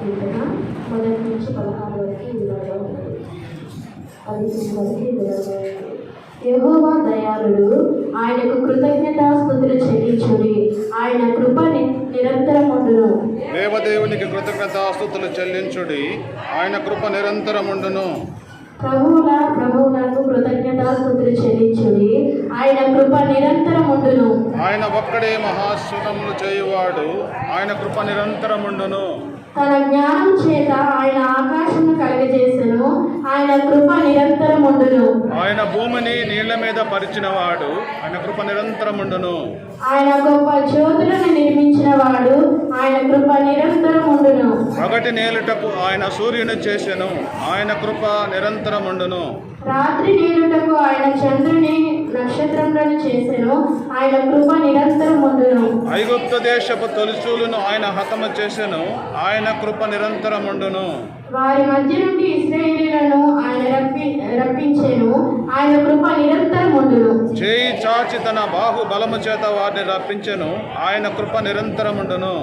మొదటి నుంచి పదహారు వరకు ఇలాగా ఉన్నది అది మొదటి ఇలాగా యెహోవా దయాళుడు ఆయనకు కృతజ్ఞతాస్థుతులు చెల్లించుడి. ఆయన కృప నిరంతరముండును. దేవదేవునికి కృతజ్ఞతాస్తుతులు చెల్లించుడి. ఆయన కృప నిరంతరముండును. ప్రభువుల ప్రభువులకు కృతజ్ఞతాస్థుతులు చెల్లించుడి. ఆయన కృప నిరంతరముండును. ఆయన ఒక్కడే మహాశ్వతములు చేయువాడు. ఆయన కృప నిరంతరముండును. తన జ్ఞానం చేత ఆయన ఆకాశమును కలుగజేసెను. ఆయన కృప నిరంతరముండును. ఆయన భూమిని నీళ్ళ మీద పరిచినవాడు. ఆయన కృప నిరంతరముండును. ఆయన గొప్ప జ్యోతులను నిర్మించిన వాడు ఆయన కృప నిరంతరముండును. పగటి నేలుటకు ఆయన సూర్యుని చేసెను. ఆయన కృప నిరంతరముండును. రాత్రి నేలుటకు ఆయన చంద్రుని నక్షత్రములను చేసెను. ఆయన కృప నిరంతరముండును ఐగుప్తు దేశపు తొలిచూలును ఆయన హతము చేసెను. ఆయన కృప నిరంతరముండును వారి మధ్య నుండి ఇస్రాయేలీలను ఆయన రప్పి రప్పించెను. ఆయన కృప నిరంతరముండును చేయి చాచి తన బాహు బలము చేత వారిని రప్పించెను. ఆయన కృప నిరంతరముండును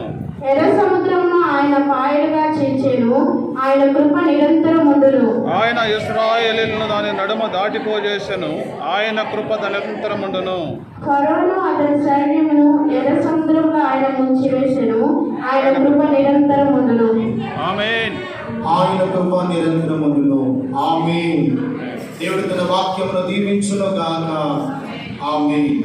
ఎర్ర సముద్రమును ఆయన పాయలుగా చేర్చెను. ఆయన కృప నిరంతరముండును ఆయన ఇస్రాయేలీలను దాని నడుమ దాటిపోజేసెను. ఆయన కృప నిరంతరముండును ఫరోను అతని సైన్యమును ఎర్ర సముద్రంలో ఆయన ముంచివేసెను. ఆయన కృప నిరంతరముండును. ఆమేన్. ఆయన కృప దేవుడు తన వాక్యమును దీవించును గాక ఆమె